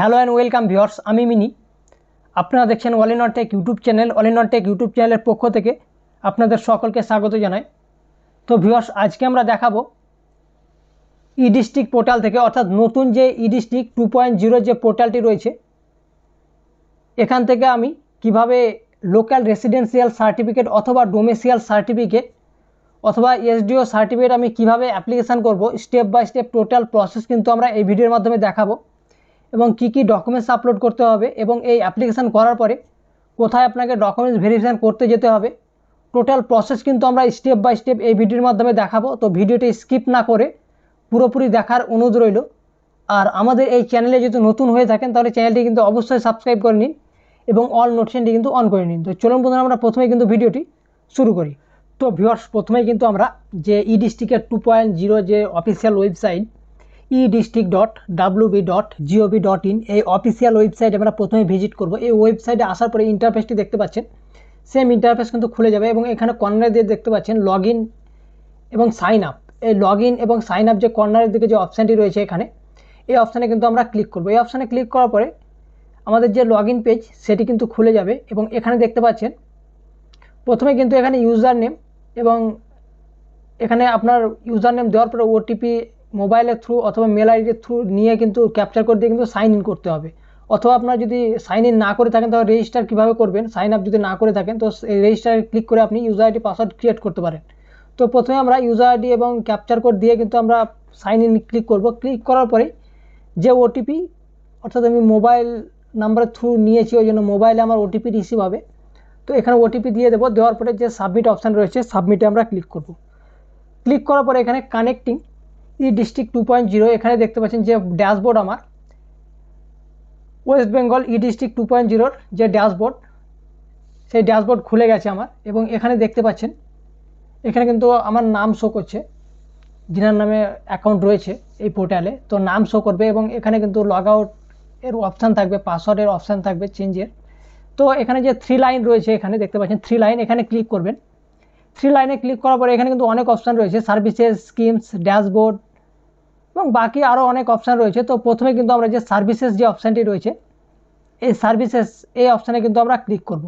Hello and welcome viewers আমি মিনি। আপনারা দেখছেন all in tech YouTube channel all in tech YouTube চ্যানেলের পক্ষ থেকে আপনাদের সকলকে স্বাগত জানাই। তো ভিওর্স আজকে আমরা দেখাবো ই ডিস্ট্রিক্ট পোর্টাল থেকে, অর্থাৎ নতুন যে ই ডিস্ট্রিক্ট টু পয়েন্ট যে পোর্টালটি রয়েছে, এখান থেকে আমি কীভাবে লোকাল রেসিডেন্সিয়াল সার্টিফিকেট অথবা ডোমেসিয়াল সার্টিফিকেট অথবা এসডিও সার্টিফিকেট আমি কীভাবে অ্যাপ্লিকেশান করব step by step total process কিন্তু আমরা এই ভিডিওর মাধ্যমে দেখাবো। এবং কি কি ডকুমেন্টস আপলোড করতে হবে এবং এই অ্যাপ্লিকেশান করার পরে কোথায় আপনাকে ডকুমেন্টস ভেরিফিকেশান করতে যেতে হবে। টোটাল প্রসেস কিন্তু আমরা স্টেপ বাই স্টেপ এই ভিডিওর মাধ্যমে দেখাবো। তো ভিডিওটি স্কিপ না করে পুরোপুরি দেখার অনুরোধ রইল। আর আমাদের এই চ্যানেলে যদি নতুন হয়ে থাকেন, তাহলে চ্যানেলটি কিন্তু অবশ্যই সাবস্ক্রাইব করে নিন এবং অল নোটিফিকেশনটি কিন্তু অন করে নিন। তো চলুন বন্ধুরা, আমরা প্রথমে কিন্তু ভিডিওটি শুরু করি। তো ভিউয়ার্স প্রথমেই কিন্তু আমরা যে ই ডিস্ট্রিক্টের টু পয়েন্ট জিরো যে official website e district dot WB dot GOV dot in এই অফিসিয়াল ওয়েবসাইট আমরা প্রথমে ভিজিট করব। এই ওয়েবসাইটে আসার পরে ইন্টারফেসটি দেখতে পাচ্ছেন। সেম ইন্টারফেস কিন্তু খুলে যাবে এবং এখানে কর্নারে দিয়ে দেখতে পাচ্ছেন লগ এবং সাইন আপ এই লগ এবং সাইন আপ যে কর্নারের দিকে যে অপশানটি রয়েছে এখানে, এই অপশানে কিন্তু আমরা ক্লিক করব। এই অপশানে ক্লিক করার পরে আমাদের যে লগ পেজ সেটি কিন্তু খুলে যাবে এবং এখানে দেখতে পাচ্ছেন, প্রথমে কিন্তু এখানে ইউজার নেম এবং এখানে আপনার ইউজার নেম দেওয়ার পরে ওটিপি মোবাইলের থ্রু অথবা মেল আইডির থ্রু নিয়ে কিন্তু ক্যাপচার করে দিয়ে কিন্তু সাইন ইন করতে হবে। অথবা আপনার যদি সাইন ইন না করে থাকেন, তাহলে রেজিস্টার কীভাবে করবেন? সাইন আপ যদি না করে থাকেন, তো রেজিস্টারে ক্লিক করে আপনি ইউজার আইডি পাসওয়ার্ড ক্রিয়েট করতে পারেন। তো প্রথমে আমরা ইউজার আইডি এবং ক্যাপচার কোড দিয়ে কিন্তু আমরা সাইন ইন ক্লিক করব। ক্লিক করার পরে যে ওটিপি অর্থাৎ আমি মোবাইল নাম্বারের থ্রু নিয়েছি, ওই জন্য মোবাইলে আমার ওটিপি রিসিভ হবে। তো এখানে ওটিপি দিয়ে দেবো। দেওয়ার পরে যে সাবমিট অপশান রয়েছে সাবমিটে আমরা ক্লিক করব। ক্লিক করার পরে এখানে connecting e district two point zero এখানে দেখতে পাচ্ছেন যে ড্যাশবোর্ড আমার। West Bengal e district two point জিরোর যে ড্যাশবোর্ড সেই ড্যাশবোর্ড খুলে গেছে আমার এবং এখানে দেখতে পাচ্ছেন, এখানে কিন্তু আমার নাম শো করছে, যিনার নামে অ্যাকাউন্ট রয়েছে এই পোর্টালে তো নাম শো করবে এবং এখানে কিন্তু লগ আউট এর অপশান থাকবে পাসওয়ার্ডের অপশান থাকবে চেঞ্জের তো এখানে যে থ্রি লাইন রয়েছে এখানে দেখতে পাচ্ছেন থ্রি লাইন এখানে ক্লিক করবেন। থ্রি লাইনে ক্লিক করার পরে এখানে কিন্তু অনেক অপশান রয়েছে সার্ভিসেস স্কিমস ড্যাশবোর্ড এবং বাকি আরও অনেক অপশান রয়েছে। তো প্রথমে কিন্তু আমরা যে সার্ভিসেস যে অপশানটি রয়েছে, এই সার্ভিসেস এই অপশানে কিন্তু আমরা ক্লিক করব।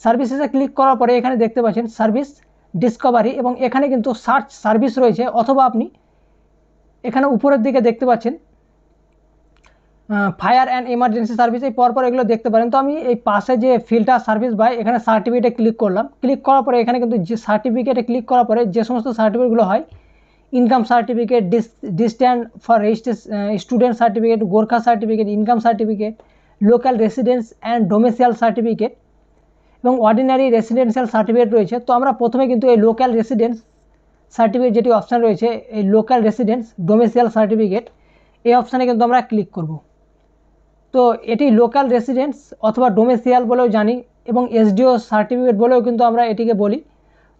সার্ভিসেসে ক্লিক করার পরে এখানে দেখতে পাচ্ছেন সার্ভিস ডিসকভারি এবং এখানে কিন্তু সার্চ সার্ভিস রয়েছে, অথবা আপনি এখানে উপরের দিকে দেখতে পাচ্ছেন ফায়ার অ্যান্ড এমার্জেন্সি সার্ভিস এই পরপর এগুলো দেখতে পারেন। তো আমি এই পাশে যে ফিল্টার সার্ভিস বাই এখানে সার্টিফিকেটে ক্লিক করলাম ক্লিক করার পরে এখানে কিন্তু যে সার্টিফিকেটে ক্লিক করার পরে যে সমস্ত সার্টিফিকেটগুলো হয় income certificate dis distant for student certificate Gorkha certificate income certificate local residence and domicile certificate এবং অর্ডিনারি রেসিডেন্সিয়াল সার্টিফিকেট রয়েছে। তো আমরা প্রথমে কিন্তু এই লোকাল রেসিডেন্স সার্টিফিকেট যেটি অপশান রয়েছে, এই লোকাল রেসিডেন্স ডোমেসিয়াল সার্টিফিকেট এই অপশানে কিন্তু আমরা ক্লিক করব। তো এটি লোকাল রেসিডেন্স অথবা ডোমেসিয়াল বলেও জানি এবং এসডিও সার্টিফিকেট বলেও কিন্তু আমরা এটিকে বলি।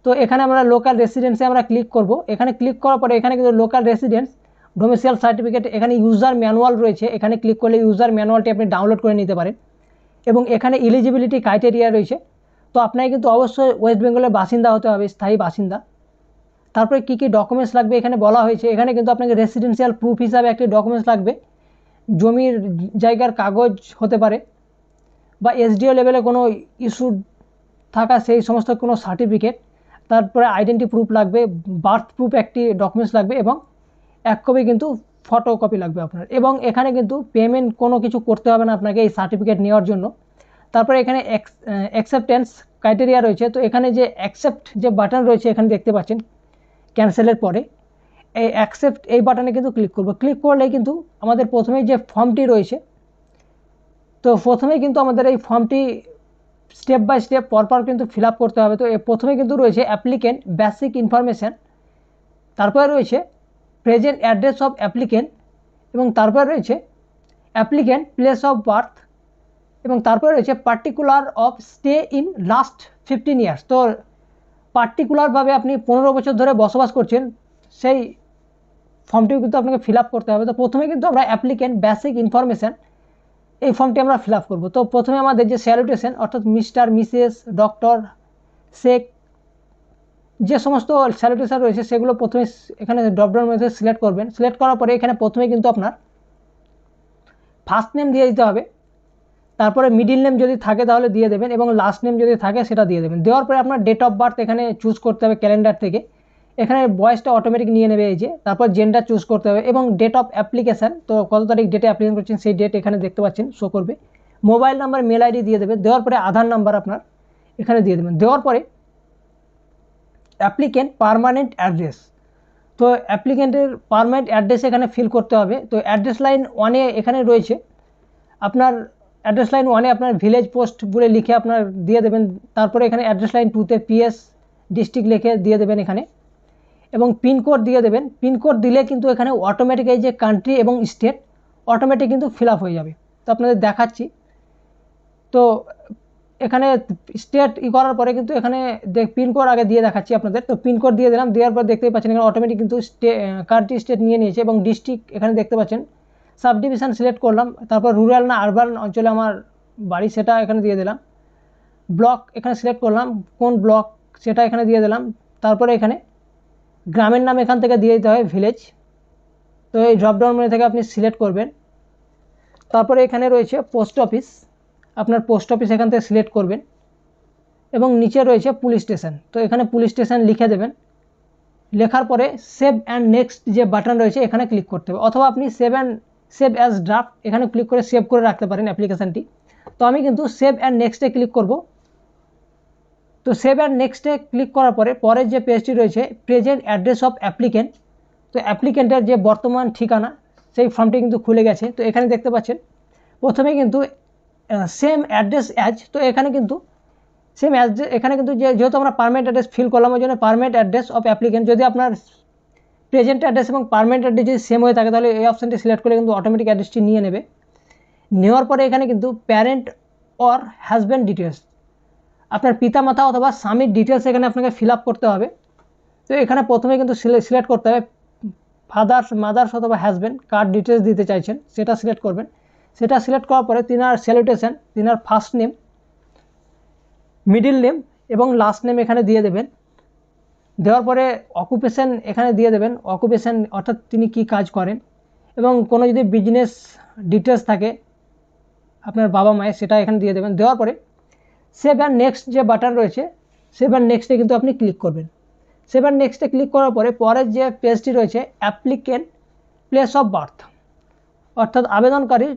তো এখানে আমরা লোকাল রেসিডেন্সে আমরা ক্লিক করব। এখানে ক্লিক করার পরে এখানে কিন্তু লোকাল রেসিডেন্স ডোমেসিয়াল সার্টিফিকেট এখানে ইউজার ম্যানুয়াল রয়েছে। এখানে ক্লিক করলে ইউজার ম্যানুয়ালটি আপনি ডাউনলোড করে নিতে পারেন। এবং এখানে ইলিজিবিলিটি ক্রাইটেরিয়া রয়েছে। তো আপনাকে কিন্তু অবশ্যই ওয়েস্ট বেঙ্গলের বাসিন্দা হতে হবে, স্থায়ী বাসিন্দা। তারপরে কী কী ডকুমেন্টস লাগবে এখানে বলা হয়েছে। এখানে কিন্তু আপনাকে রেসিডেন্সিয়াল প্রুফ হিসাবে একটি ডকুমেন্টস লাগবে। জমির জায়গার কাগজ হতে পারে বা এসডিও লেভেলে কোনো ইস্যু থাকা সেই সমস্ত কোনো সার্টিফিকেট তারপরে আইডেন্টি প্রুফ লাগবে বার্থ প্রুফ একটি ডকুমেন্টস লাগবে এবং এক কপি কিন্তু ফটো কপি লাগবে আপনার। এবং এখানে কিন্তু পেমেন্ট কোনো কিছু করতে হবে না আপনাকে এই সার্টিফিকেট নেওয়ার জন্য। তারপরে এখানে অ্যাকসেপ্টেন্স ক্রাইটেরিয়া রয়েছে। তো এখানে যে অ্যাকসেপ্ট যে বাটন রয়েছে এখানে দেখতে পাচ্ছেন ক্যান্সেলের পরে। এই অ্যাকসেপ্ট এই বাটনে কিন্তু ক্লিক করব। ক্লিক করলে কিন্তু আমাদের প্রথমে যে ফর্মটি রয়েছে, তো প্রথমেই কিন্তু আমাদের এই ফর্মটি স্টেপ বাই স্টেপ পরপর কিন্তু ফিল করতে হবে। তো প্রথমে কিন্তু রয়েছে অ্যাপ্লিকেন্ট বেসিক ইনফরমেশান তারপরে রয়েছে প্রেজেন্ট অ্যাড্রেস অফ অ্যাপ্লিকেন্ট এবং তারপরে রয়েছে অ্যাপ্লিকেন্ট প্লেস অফ বার্থ এবং তারপরে রয়েছে particular of stay in last fifteen years তো পার্টিকুলারভাবে আপনি পনেরো বছর ধরে বসবাস করছেন, সেই ফর্মটিও কিন্তু আপনাকে ফিল করতে হবে। তো প্রথমে কিন্তু আমরা অ্যাপ্লিকেন্ট বেসিক ইনফরমেশান এই ফর্মটি আমরা ফিল আপ করব। তো প্রথমে আমাদের যে স্যালুটেশন অর্থাৎ মিস্টার মিসেস ডক্টর শেখ যে সমস্ত স্যালুটেশন রয়েছে, সেগুলো প্রথমে এখানে ড্রপডাউন মধ্যে সিলেক্ট করবেন। সিলেক্ট করার পরে এখানে প্রথমে কিন্তু আপনার ফার্স্ট নেম দিয়ে দিতে হবে। তারপরে মিডিল নেম যদি থাকে তাহলে দিয়ে দেবেন এবং লাস্ট নেম যদি থাকে সেটা দিয়ে দেবেন। দেওয়ার পরে আপনার ডেট অফ বার্থ এখানে চুজ করতে হবে ক্যালেন্ডার থেকে। এখানে বয়সটা অটোমেটিক নিয়ে নেবে এই যে, তারপর জেন্ডার চুজ করতে হবে এবং ডেট অফ অ্যাপ্লিকেশান তো কত তারিখ ডেটে অ্যাপ্লিকেশন করছেন সেই ডেট এখানে দেখতে পাচ্ছেন শো করবে। মোবাইল নাম্বার মেল আইডি দিয়ে দেবে, দেওয়ার পরে আধার নাম্বার আপনার এখানে দিয়ে দেবেন। দেওয়ার পরে অ্যাপ্লিকেন্ট পারমানেন্ট অ্যাড্রেস তো অ্যাপ্লিকেন্টের পারমানেন্ট অ্যাড্রেস এখানে ফিল করতে হবে। তো অ্যাড্রেস লাইন ওয়ানে এখানে রয়েছে, আপনার অ্যাড্রেস লাইন ওয়ানে আপনার ভিলেজ পোস্ট বলে লিখে আপনার দিয়ে দেবেন। তারপরে এখানে অ্যাড্রেস লাইন টুতে পিএস ডিস্ট্রিক্ট লিখে দিয়ে দেবেন এখানে। এবং পিনকোড দিয়ে দেবেন। পিনকোড দিলে কিন্তু এখানে অটোমেটিক এই যে কান্ট্রি এবং স্টেট অটোমেটিক কিন্তু ফিল হয়ে যাবে। তো আপনাদের দেখাচ্ছি। তো এখানে স্টেট ই করার পরে কিন্তু এখানে পিনকোড আগে দিয়ে দেখাচ্ছি আপনাদের। তো পিনকোড দিয়ে দিলাম, দেওয়ার পর দেখতেই পাচ্ছেন এখানে অটোমেটিক কিন্তু স্টে কান্ট্রি স্টেট নিয়ে নিয়েছে এবং ডিস্ট্রিক্ট এখানে দেখতে পাচ্ছেন। সাব ডিভিশন সিলেক্ট করলাম, তারপর রুরাল না আরবান অঞ্চলে আমার বাড়ি সেটা এখানে দিয়ে দিলাম। ব্লক এখানে সিলেক্ট করলাম, কোন ব্লক সেটা এখানে দিয়ে দিলাম। তারপরে এখানে গ্রামের নাম এখান থেকে দিয়ে দিতে হয় ভিলেজ তো এই ড্রপডাউন মেনু থেকে আপনি সিলেক্ট করবেন। তারপরে এখানে রয়েছে পোস্ট অফিস আপনার পোস্ট অফিস এখান থেকে সিলেক্ট করবেন। এবং নিচে রয়েছে পুলিশ স্টেশন তো এখানে পুলিশ স্টেশন লিখে দেবেন। লেখার পরে সেভ অ্যান্ড নেক্সট যে বাটন রয়েছে, এখানে ক্লিক করতে হবে। অথবা আপনি save and save as draft এখানে ক্লিক করে সেভ করে রাখতে পারেন অ্যাপ্লিকেশানটি তো আমি কিন্তু সেভ অ্যান্ড নেক্সটে ক্লিক করব। তো সেভ অ্যান্ড নেক্সটে ক্লিক করার পরে পরের যে পেজটি রয়েছে প্রেজেন্ট অ্যাড্রেস অফ অ্যাপ্লিকেন্ট তো অ্যাপ্লিকেন্টের যে বর্তমান ঠিকানা, সেই ফর্মটি কিন্তু খুলে গেছে। তো এখানে দেখতে পাচ্ছেন, প্রথমে কিন্তু সেম অ্যাড্রেস অ্যাজ তো এখানে কিন্তু সেম অ্যাড্রেস এখানে কিন্তু যেহেতু আমরা পারমানেন্ট অ্যাড্রেস ফিল করলাম, ওই জন্য পারমানেন্ট অ্যাড্রেস অফ অ্যাপ্লিকেন্ট যদি আপনার প্রেজেন্ট অ্যাড্রেস এবং পারমানেন্ট অ্যাড্রেস যদি সেম হয়ে থাকে, তাহলে এই অপশানটি সিলেক্ট করে কিন্তু অটোমেটিক অ্যাড্রেসটি নিয়ে নেবে। নেওয়ার পরে এখানে কিন্তু প্যারেন্ট অর হাজব্যান্ড ডিটেলস আপনার পিতামাতা অথবা স্বামীর ডিটেলস এখানে আপনাকে ফিল করতে হবে। তো এখানে প্রথমে কিন্তু সিলেক্ট করতে হবে। ফাদার্স মাদার্স অথবা হাজব্যান্ড কার ডিটেলস দিতে চাইছেন, সেটা সিলেক্ট করবেন। সেটা সিলেক্ট করার পরে তিনার স্যালুটেশন তিনার ফার্স্ট নেম মিডিল নেম এবং লাস্ট নেম এখানে দিয়ে দেবেন। দেওয়ার পরে অকুপেশন এখানে দিয়ে দেবেন। অকুপেশন অর্থাৎ তিনি কি কাজ করেন এবং কোনো যদি বিজনেস ডিটেলস থাকে আপনার বাবা মায়ের সেটা এখানে দিয়ে দেবেন। দেওয়ার পরে সেভ অ্যান্ড নেক্সট যে বাটন রয়েছে, সেভ অ্যান্ড নেক্সটে কিন্তু আপনি ক্লিক করবেন। সেভ অ্যান্ড নেক্সটে ক্লিক করার পরে পরের যে পেজটি রয়েছে, অ্যাপ্লিকেন্ট প্লেস অফ বার্থ। অর্থাৎ আবেদনকারীর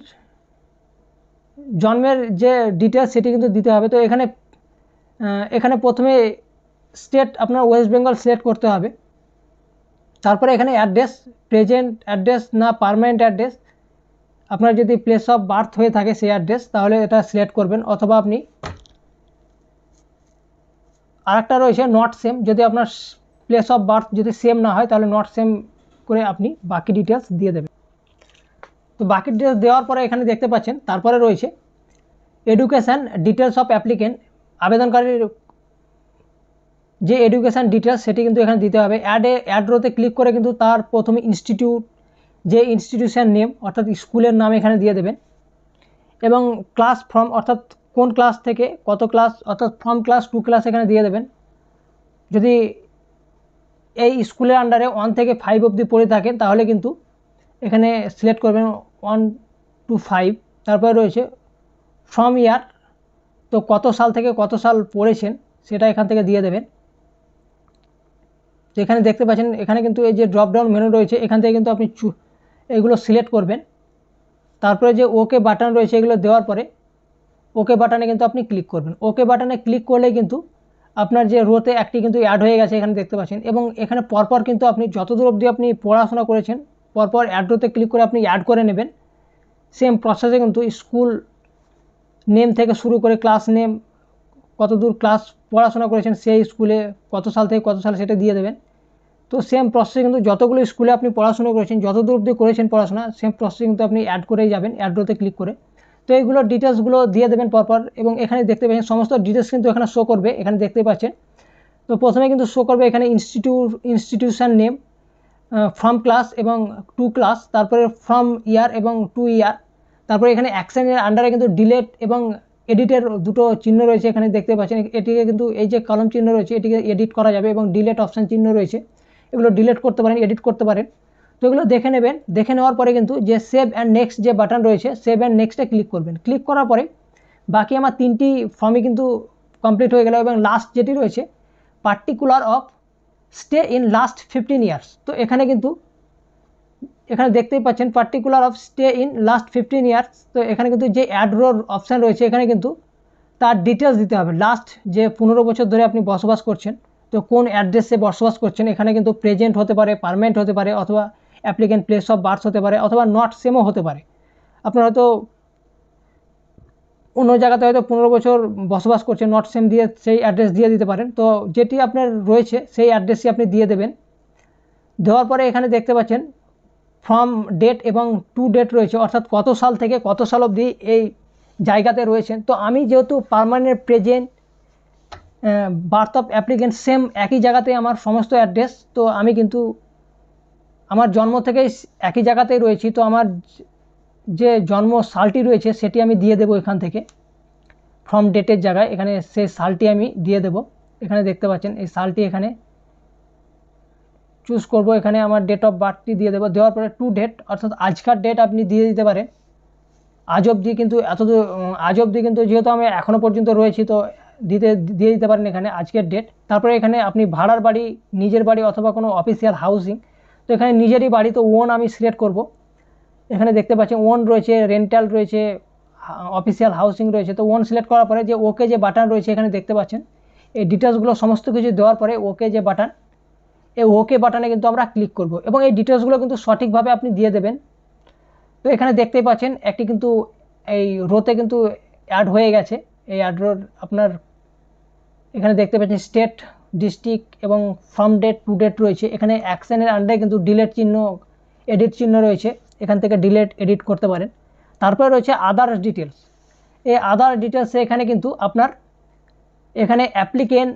জন্মের যে ডিটেলস সেটি কিন্তু দিতে হবে। তো এখানে এখানে প্রথমে স্টেট আপনার ওয়েস্ট বেঙ্গল সিলেক্ট করতে হবে। তারপরে এখানে অ্যাড্রেস, প্রেজেন্ট অ্যাড্রেস না পারমানেন্ট অ্যাড্রেস। আপনার যদি প্লেস অফ বার্থ হয়ে থাকে সেই অ্যাড্রেস, তাহলে এটা সিলেক্ট করবেন। অথবা আপনি আরেকটা রয়েছে নট সেম যদি আপনার প্লেস অফ বার্থ যদি সেম না হয়, তাহলে নট সেম করে আপনি বাকি ডিটেলস দিয়ে দেবেন। তো বাকি ডিটেলস দেওয়ার পরে এখানে দেখতে পাচ্ছেন, তারপরে রয়েছে এডুকেশান ডিটেলস অফ অ্যাপ্লিকেন্ট আবেদনকারীর যে এডুকেশান ডিটেলস সেটি কিন্তু এখানে দিতে হবে। অ্যাডে অ্যাড রোতে ক্লিক করে কিন্তু তার প্রথমে ইনস্টিটিউট যে ইনস্টিটিউশন নেম অর্থাৎ স্কুলের নাম এখানে দিয়ে দেবেন। এবং ক্লাস ফ্রম অর্থাৎ কোন ক্লাস থেকে কত ক্লাস অর্থাৎ ফ্রম ক্লাস টু ক্লাস এখানে দিয়ে দেবেন। যদি এই স্কুলের আন্ডারে ওয়ান থেকে ফাইভ অবধি পড়ে থাকেন, তাহলে কিন্তু এখানে সিলেক্ট করবেন ওয়ান টু ফাইভ তারপরে রয়েছে ফ্রম ইয়ার তো কত সাল থেকে কত সাল পড়েছেন, সেটা এখান থেকে দিয়ে দেবেন। তো এখানে দেখতে পাচ্ছেন, এখানে কিন্তু এই যে ড্রপডাউন মেনু রয়েছে, এখান থেকে কিন্তু আপনি এগুলো সিলেক্ট করবেন। তারপরে যে ওকে বাটন রয়েছে, এগুলো দেওয়ার পরে ওকে বাটনে কিন্তু আপনি ক্লিক করবেন। ওকে বাটনে ক্লিক করলে কিন্তু আপনার যে রোতে একটি কিন্তু অ্যাড হয়ে গেছে, এখানে দেখতে পাচ্ছেন। এবং এখানে পরপর কিন্তু আপনি যতদূর অবধি আপনি পড়াশোনা করেছেন, পরপর অ্যাড রোতে ক্লিক করে আপনি অ্যাড করে নেবেন। সেম প্রসেসে কিন্তু স্কুল নেম থেকে শুরু করে ক্লাস নেম কত দূর ক্লাস পড়াশোনা করেছেন সেই স্কুলে কত সাল থেকে কত সাল সেটা দিয়ে দেবেন। তো সেম প্রসেসে কিন্তু যতগুলো স্কুলে আপনি পড়াশোনা করেছেন যত দূর অবধি করেছেন পড়াশোনা সেম প্রসেসে কিন্তু আপনি অ্যাড করেই যাবেন অ্যাড রোতে ক্লিক করে। তো এইগুলো ডিটেলসগুলো দিয়ে দেবেন পরপর এবং এখানে দেখতে পাচ্ছেন সমস্ত ডিটেলস কিন্তু এখানে শো করবে, এখানে দেখতে পাচ্ছেন। তো প্রথমে কিন্তু শো করবে এখানে institute institution name from class এবং টু ক্লাস তারপরে ফ্রম ইয়ার এবং টু ইয়ার তারপরে এখানে অ্যাকশনের আন্ডারে কিন্তু ডিলেট এবং এডিটের দুটো চিহ্ন রয়েছে এখানে দেখতে পাচ্ছেন। এটিকে কিন্তু এই যে কলম চিহ্ন রয়েছে, এটিকে এডিট করা যাবে এবং ডিলেট অপশান চিহ্ন রয়েছে। এগুলো ডিলেট করতে পারেন এডিট করতে পারেন। তো এগুলো দেখে নেবেন। দেখে নেওয়ার পরে কিন্তু যে সেভ অ্যান্ড নেক্সট যে বাটন রয়েছে সেভ অ্যান্ড নেক্সটে ক্লিক করবেন। ক্লিক করার পরে বাকি আমার তিনটি ফর্মই কিন্তু কমপ্লিট হয়ে গেল এবং লাস্ট যেটি রয়েছে particular of stay in last fifteen years তো এখানে কিন্তু, এখানে দেখতেই পাচ্ছেন particular of stay in last fifteen years তো এখানে কিন্তু যে অ্যাড্রোর অপশান রয়েছে, এখানে কিন্তু তার ডিটেলস দিতে হবে। লাস্ট যে পনেরো বছর ধরে আপনি বসবাস করছেন, তো কোন অ্যাড্রেসে বসবাস করছেন, এখানে কিন্তু প্রেজেন্ট হতে পারে পারমানেন্ট হতে পারে, অথবা অ্যাপ্লিকেন্ট প্লেস অফ বার্থ হতে পারে অথবা নট সেমও হতে পারে। আপনার হয়তো অন্য জায়গাতে হয়তো পনেরো বছর বসবাস করছে নট সেম দিয়ে সেই অ্যাড্রেস দিয়ে দিতে পারেন। তো যেটি আপনার রয়েছে, সেই অ্যাড্রেসই আপনি দিয়ে দেবেন। দেওয়ার পরে এখানে দেখতে পাচ্ছেন ফ্রম ডেট এবং টু ডেট রয়েছে, অর্থাৎ কত সাল থেকে কত সাল অবধি এই জায়গাতে রয়েছেন। তো আমি যেহেতু permanent present birth of applicant same একই জায়গাতে আমার সমস্ত অ্যাড্রেস তো আমি কিন্তু আমার জন্ম থেকেই একই জায়গাতেই রয়েছি, তো আমার যে জন্ম সালটি রয়েছে সেটি আমি দিয়ে দেবো এখান থেকে। ফ্রম ডেটের জায়গায় এখানে সেই সালটি আমি দিয়ে দেব। এখানে দেখতে পাচ্ছেন, এই সালটি এখানে চুজ করব। এখানে আমার ডেট অফ বার্থটি দিয়ে দেবো। দেওয়ার পরে টু ডেট অর্থাৎ আজকার ডেট আপনি দিয়ে দিতে পারেন। আজ অবধি কিন্তু এত দূর আজ অবধি কিন্তু যেহেতু আমি এখনও পর্যন্ত রয়েছি, তো দিতে, দিয়ে দিতে পারেন এখানে আজকের ডেট তারপরে এখানে আপনি ভাড়ার বাড়ি, নিজের বাড়ি অথবা কোনো অফিসিয়াল হাউসিং তো এখানে নিজেরই বাড়ি, তো ওন আমি সিলেক্ট করব। এখানে দেখতে পাচ্ছেন ওন রয়েছে, রেন্টাল রয়েছে অফিসিয়াল হাউসিং রয়েছে। তো ওন সিলেক্ট করার পরে যে ওকে যে বাটন রয়েছে এখানে দেখতে পাচ্ছেন, এই ডিটেলসগুলো সমস্ত কিছু দেওয়ার পরে ওকে যে বাটন এই ওকে বাটনে কিন্তু আমরা ক্লিক করব এবং এই ডিটেলসগুলো কিন্তু সঠিকভাবে আপনি দিয়ে দেবেন। তো এখানে দেখতেই পাচ্ছেন, একটি কিন্তু এই রোতে কিন্তু অ্যাড হয়ে গেছে। এই অ্যাড আপনার এখানে দেখতে পাচ্ছেন স্টেট ডিস্ট্রিক্ট এবং ফ্রম ডেট টু ডেট রয়েছে। এখানে অ্যাকশানের আন্ডারে কিন্তু ডিলেট চিহ্ন এডিট চিহ্ন রয়েছে। এখান থেকে ডিলেট এডিট করতে পারেন। তারপরে রয়েছে আদার ডিটেলস এই আদার ডিটেলসে এখানে কিন্তু আপনার এখানে applicant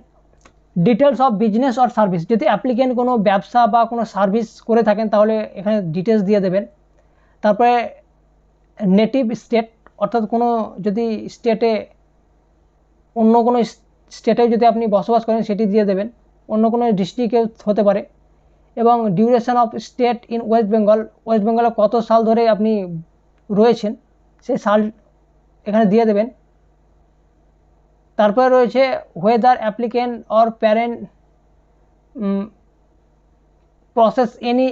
details of business or service যদি অ্যাপ্লিকেন্ট কোনো ব্যবসা বা কোনো সার্ভিস করে থাকেন, তাহলে এখানে ডিটেলস দিয়ে দেবেন। তারপরে নেটিভ স্টেট অর্থাৎ কোনো যদি স্টেটে অন্য কোনো স্টেটে যদি আপনি বসবাস করেন, সেটি দিয়ে দেবেন। অন্য কোনো ডিস্ট্রিক্টে হতে পারে। এবং duration of state in West Bengal West বেঙ্গলে কত সাল ধরে আপনি রয়েছেন সেই সাল এখানে দিয়ে দেবেন। তারপরে রয়েছে whether applicant or parent possess any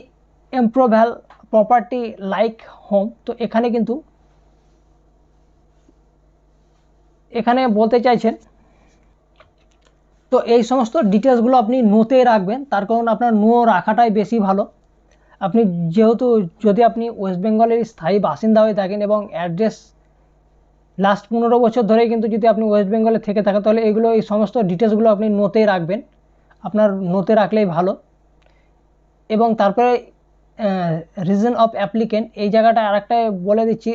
immovable property like home তো এখানে কিন্তু, এখানে বলতে চাইছেন তো এই সমস্ত ডিটেলসগুলো আপনি নোতে রাখবেন। তার কারণ আপনার নো রাখাটাই বেশি ভালো। আপনি যেহেতু যদি আপনি ওয়েস্ট বেঙ্গলের স্থায়ী বাসিন্দা হয়ে থাকেন এবং অ্যাড্রেস লাস্ট পনেরো বছর ধরে কিন্তু যদি আপনি ওয়েস্ট বেঙ্গলে থেকে থাকেন, তাহলে এগুলো, এই সমস্ত ডিটেলসগুলো আপনি নোতে রাখবেন। আপনার নোতে রাখলেই ভালো। এবং তারপরে রিজন অফ অ্যাপ্লিকেন্ট এই জায়গাটা আরেকটা বলে দিচ্ছি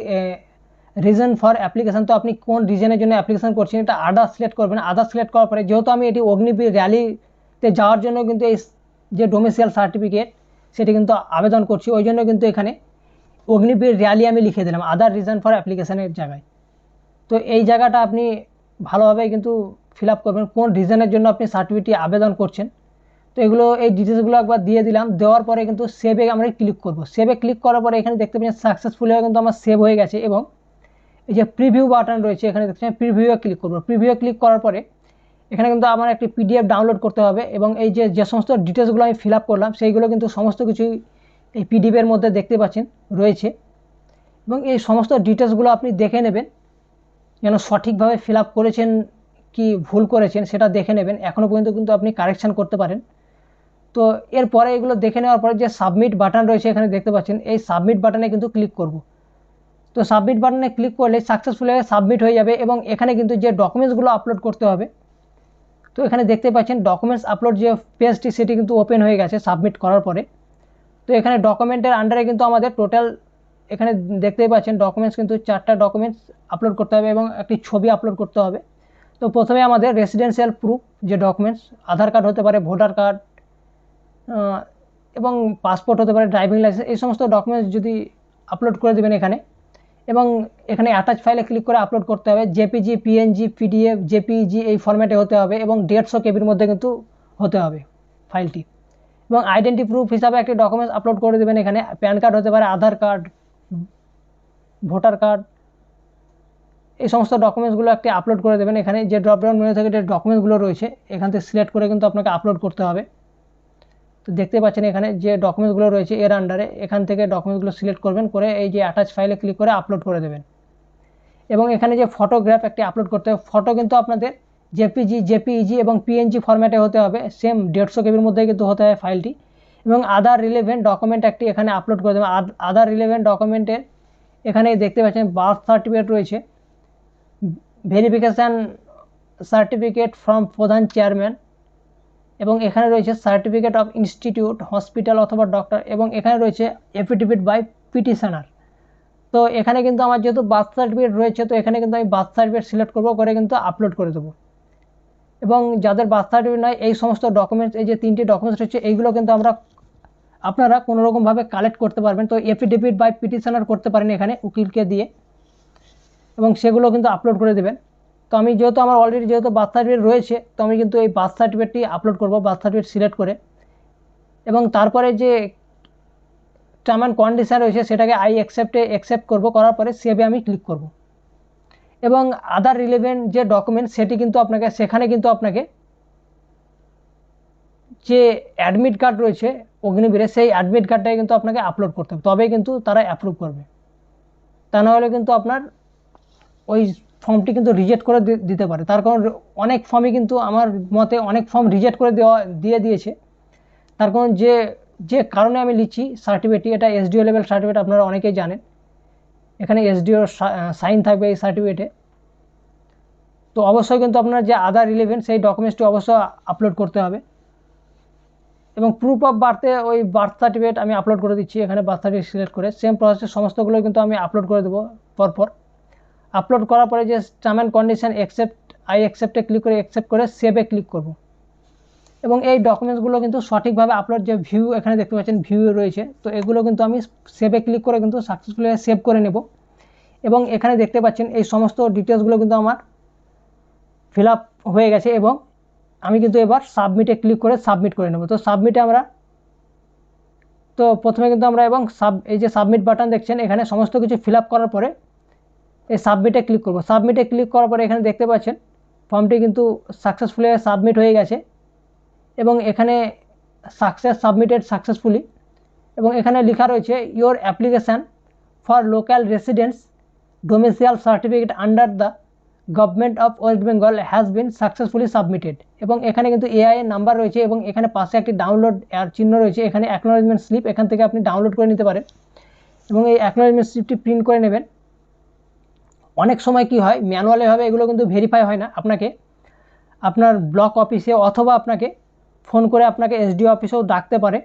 রিজন ফর অ্যাপ্লিকেশান তো আপনি কোন রিজনের জন্য অ্যাপ্লিকেশান করছেন, এটা আদার সিলেক্ট করবেন। আদার সিলেক্ট করার পরে যেহেতু আমি এটি অগ্নিবীর র্যালিতে যাওয়ার জন্য কিন্তু এই যে ডোমেসিয়াল সার্টিফিকেট সেটি কিন্তু আবেদন করছি, ওই জন্য কিন্তু এখানে অগ্নিবীর র্যালি আমি লিখে দিলাম আদার রিজন ফর অ্যাপ্লিকেশানের জায়গায়। তো এই জায়গাটা আপনি ভালোভাবে কিন্তু ফিল করবেন, কোন রিজনের জন্য আপনি সার্টিফিকেটটি আবেদন করছেন। তো এগুলো, এই ডিটেলসগুলো একবার দিয়ে দিলাম, দেওয়ার পরে কিন্তু সেভে আমরা ক্লিক করব। সেভে ক্লিক করার পরে এখানে দেখতে পাচ্ছেন সাকসেসফুল হয়ে কিন্তু আমার সেভ হয়ে গেছে এবং এই যে প্রিভিউ বাটন রয়েছে, এখানে দেখছেন প্রিভিউয়ে ক্লিক করব। প্রিভিউয়ে ক্লিক করার পরে এখানে কিন্তু আমার একটি পিডিএফ ডাউনলোড করতে হবে এবং এই যে যে সমস্ত ডিটেলসগুলো আমি ফিল করলাম, সেইগুলো কিন্তু সমস্ত কিছুই এই পিডিএফের মধ্যে দেখতে পাচ্ছেন, রয়েছে। এবং এই সমস্ত ডিটেলসগুলো আপনি দেখে নেবেন, যেন সঠিকভাবে ফিল করেছেন কি ভুল করেছেন সেটা দেখে নেবেন। এখনও পর্যন্ত কিন্তু আপনি কারেকশান করতে পারেন। তো এরপরে এগুলো দেখে নেওয়ার পরে যে সাবমিট বাটন রয়েছে, এখানে দেখতে পাচ্ছেন, এই সাবমিট বাটনে কিন্তু ক্লিক করব। তো সাবমিট বাটনে ক্লিক করলে সাকসেসফুল হয়ে সাবমিট হয়ে যাবে এবং এখানে কিন্তু যে ডকুমেন্টসগুলো আপলোড করতে হবে, তো এখানে দেখতে পাচ্ছেন ডকুমেন্টস আপলোড যে পেজটি সেটি কিন্তু ওপেন হয়ে গেছে সাবমিট করার পরে। তো এখানে ডকুমেন্টের আন্ডারে কিন্তু আমাদের টোটাল এখানে দেখতেই পাচ্ছেন ডকুমেন্টস কিন্তু চারটা ডকুমেন্টস আপলোড করতে হবে এবং একটি ছবি আপলোড করতে হবে। তো প্রথমে আমাদের রেসিডেন্সিয়াল প্রুফ যে ডকুমেন্টস আধার কার্ড হতে পারে ভোটার কার্ড এবং পাসপোর্ট হতে পারে ড্রাইভিং লাইসেন্স এই সমস্ত ডকুমেন্টস যদি আপলোড করে দেবেন এখানে এবং এখানে অ্যাটাচ ফাইলে ক্লিক করে আপলোড করতে হবে। জেপিজি পিএনজি পিডিএফ জেপিজি এই ফরম্যাটে হতে হবে এবং দেড়শো কেবির মধ্যে কিন্তু হতে হবে ফাইলটি এবং আইডেন্টি প্রুফ হিসাবে একটি ডকুমেন্টস আপলোড করে দেবেন এখানে। প্যান কার্ড হতে পারে আধার কার্ড ভোটার কার্ড এই সমস্ত ডকুমেন্টসগুলো একটি আপলোড করে দেবেন এখানে। যে ড্রপডাউন মেনু থেকে যে ডকুমেন্টসগুলো রয়েছে, এখান থেকে সিলেক্ট করে কিন্তু আপনাকে আপলোড করতে হবে। তো দেখতে পাচ্ছেন এখানে যে ডকুমেন্টসগুলো রয়েছে এর আন্ডারে এখান থেকে ডকুমেন্টসগুলো সিলেক্ট করবেন, করে এই যে অ্যাটাচ ফাইলে ক্লিক করে আপলোড করে দেবেন। এবং এখানে যে ফটোগ্রাফ একটি আপলোড করতে হবে ফটো কিন্তু আপনাদের জেপিজি জেপিইজি এবং পিএনজি ফরম্যাটে হতে হবে সেম দেড়শো কেবির মধ্যে কিন্তু হতে হবে ফাইলটি এবং আদার রিলেভেন্ট ডকুমেন্ট একটি এখানে আপলোড করে দেবেন। আদার রিলেভেন্ট ডকুমেন্টের এখানে দেখতে পাচ্ছেন বার্থ সার্টিফিকেট রয়েছে। Verification certificate from pradhan chairman এবং এখানে রয়েছে সার্টিফিকেট অফ ইনস্টিটিউট হসপিটাল অথবা ডক্টর এবং এখানে রয়েছে এফিডেভিট বাই পিটিশনার তো এখানে কিন্তু আমার যেহেতু বার্থ সার্টিফিকেট রয়েছে, তো এখানে কিন্তু আমি বার্থ সার্টিফিকেট সিলেক্ট করব, করে কিন্তু আপলোড করে দেবো। এবং যাদের বার্থ সার্টিফিকেট নয় এই সমস্ত ডকুমেন্টস এই যে তিনটি ডকুমেন্টস রয়েছে, এইগুলো কিন্তু আমরা আপনারা কোনোরকমভাবে কালেক্ট করতে পারবেন। তো এফিডেভিট বাই পিটিশনার করতে পারেন এখানে উকিলকে দিয়ে। এবং সেগুলো কিন্তু আপলোড করে দেবেন। তো আমি যেহেতু আমার অলরেডি যেহেতু বার্থ সার্টিফিকেট রয়েছে, তো আমি কিন্তু এই বার্থ সার্টিফিকেটটি আপলোড করব বার্থ সার্টিফিকেট সিলেক্ট করে। এবং তারপরে যে টার্ম অ্যান্ড কন্ডিশান রয়েছে, সেটাকে আই অ্যাকসেপ্টে অ্যাকসেপ্ট করব, করার পরে সেভে আমি ক্লিক করব। এবং আদার রিলেভেন্ট যে ডকুমেন্ট সেটি কিন্তু আপনাকে, সেখানে কিন্তু আপনাকে যে অ্যাডমিট কার্ড রয়েছে, অগ্নিবীরে, সেই অ্যাডমিট কার্ডটাই কিন্তু আপনাকে আপলোড করতে হবে। তবেই কিন্তু তারা অ্যাপ্রুভ করবে। তা নাহলে কিন্তু আপনার ওই ফর্মটি কিন্তু রিজেক্ট করে দিতে পারে। তার কারণ অনেক ফর্মই কিন্তু আমার মতে অনেক ফর্ম রিজেক্ট করে দেওয়া, দিয়ে দিয়েছে। তার কারণ যে যে কারণে আমি লিখছি সার্টিফিকেটটি এটা এসডিও লেভেল সার্টিফিকেট আপনারা অনেকেই জানেন। এখানে এসডিওর সাইন থাকবে এই সার্টিফিকেটে তো অবশ্যই কিন্তু আপনার যে আধার রিলেভেন্ট সেই ডকুমেন্টসটি অবশ্যই আপলোড করতে হবে। এবং প্রুফ অফ বার্থে ওই বার্থ সার্টিফিকেট আমি আপলোড করে দিচ্ছি, এখানে বার্থ সার্টিফিকেট সিলেক্ট করে। সেম প্রসেসের সমস্তগুলো কিন্তু আমি আপলোড করে দেবো পরপর। আপলোড করার পরে যে term and condition accept I অ্যাকসেপ্টে click করে অ্যাকসেপ্ট করে সেভে ক্লিক করব। এবং এই ডকুমেন্টসগুলো কিন্তু সঠিকভাবে আপলোড যে ভিউ এখানে দেখতে পাচ্ছেন ভিউ রয়েছে, তো এগুলো কিন্তু আমি সেভে ক্লিক করে কিন্তু সাকসেসফুলি সেভ করে নেব। এবং এখানে দেখতে পাচ্ছেন এই সমস্ত ডিটেলসগুলো কিন্তু আমার ফিল হয়ে গেছে এবং আমি কিন্তু এবার সাবমিটে ক্লিক করে সাবমিট করে নেব। তো সাবমিটে আমরা, তো প্রথমে কিন্তু আমরা এবং সাব এই যে সাবমিট বাটন দেখছেন, এখানে সমস্ত কিছু ফিল করার পরে এই সাবমিটে ক্লিক করব। সাবমিটে ক্লিক করার পরে এখানে দেখতে পাচ্ছেন ফর্মটি কিন্তু সাকসেসফুলি সাবমিট হয়ে গেছে এবং এখানে সাকসেস সাবমিটেড সাকসেসফুলি এবং এখানে লেখা রয়েছে your application for local residents domicile certificate under the government of West Bengal has been successfully submitted এবং এখানে কিন্তু এআই এর নাম্বার রয়েছে এবং এখানে পাশে একটি ডাউনলোড চিহ্ন রয়েছে। এখানে অ্যাকনোলজমেন্ট স্লিপ এখান থেকে আপনি ডাউনলোড করে নিতে পারেন এবং এই অ্যাকনোলজমেন্ট স্লিপটি প্রিন্ট করে নেবেন। অনেক সময় কি হয় ম্যানুয়ালিভাবে এগুলো কিন্তু ভেরিফাই হয় না। আপনাকে আপনার ব্লক অফিসে অথবা আপনাকে ফোন করে আপনাকে এসডিও অফিসেও ডাকতে পারে।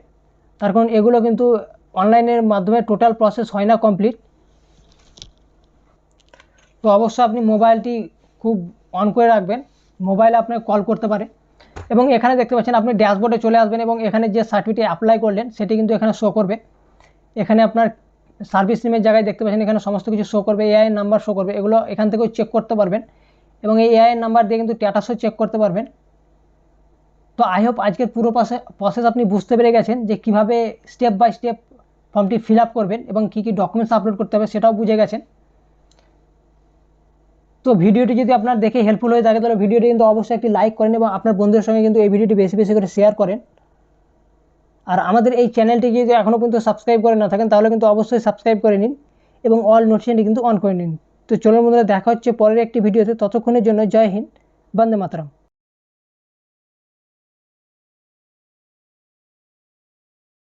তার কারণ এগুলো কিন্তু অনলাইনের মাধ্যমে টোটাল প্রসেস হয় না কমপ্লিট তো অবশ্যই আপনি মোবাইলটি খুব অন করে রাখবেন। মোবাইলে আপনাকে কল করতে পারে। এবং এখানে দেখতে পাচ্ছেন আপনি ড্যাশবোর্ডে চলে আসবেন এবং এখানে যে সার্টিফিকেট অ্যাপ্লাই করলেন, সেটি কিন্তু এখানে শো করবে। এখানে আপনার সার্ভিস নেমের জায়গায় দেখতে পাচ্ছেন এখানে সমস্ত কিছু শো করবে এআই নাম্বার শো করবে, এগুলো এখান থেকেও চেক করতে পারবেন। এবং এই এআই নাম্বার দিয়ে কিন্তু স্ট্যাটাসও চেক করতে পারবেন। তো আই হোপ আজকের পুরো প্রসেস আপনি বুঝতে পেরে গেছেন যে কীভাবে স্টেপ বাই স্টেপ ফর্মটি ফিল আপ করবেন এবং কী কী ডকুমেন্টস আপলোড করতে হবে সেটাও বুঝে গেছেন। তো ভিডিওটি যদি আপনার দেখে হেল্পফুল হয়ে থাকে, তাহলে ভিডিওটি কিন্তু অবশ্যই একটি লাইক করেন এবং আপনার বন্ধুদের সঙ্গে কিন্তু এই ভিডিওটি বেশি বেশি করে শেয়ার করেন। আর আমাদের এই চ্যানেলটি যদি এখনও পর্যন্ত সাবস্ক্রাইব করে না থাকেন, তাহলে কিন্তু অবশ্যই সাবস্ক্রাইব করে নিন এবং অল নোটিফিকেশনটি কিন্তু অন করে নিন। তো চলুন বন্ধুরা, দেখা হচ্ছে পরের একটি ভিডিওতে। ততক্ষণের জন্য জয় হিন্দ, বন্দে মাতরম।